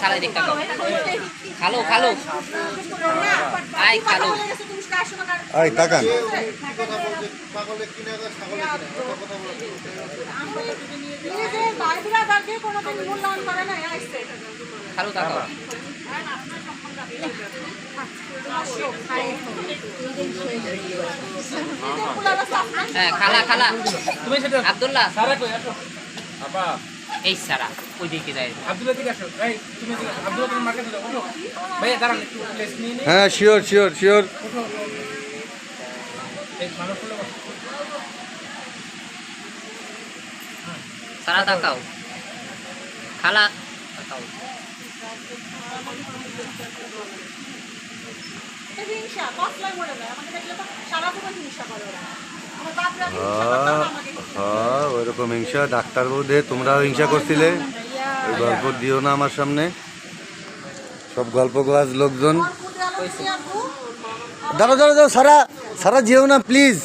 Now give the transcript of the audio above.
খালাই দেখা খালো খালো আই খালো আই তাকান। খালো তাকাও। হ্যাঁ খালা খালা। তুমি আব্দুল্লাহ। সারা কই আসো। আপা। এই সারা ওই দিকে নিই হ্যাঁ শিওর শিওর শিওর ওঠো এই মানুষগুলো হ্যাঁ ওইরকম হিংসা। ডাক্তারবাবু দে, তোমরাও হিংসা করছিলে। ওই গল্প দিও না আমার সামনে। সব গল্প গোয়াজ লোকজন। দাঁড়া দাঁড়া দাঁড়ো সারা সারা যেও না, প্লিজ।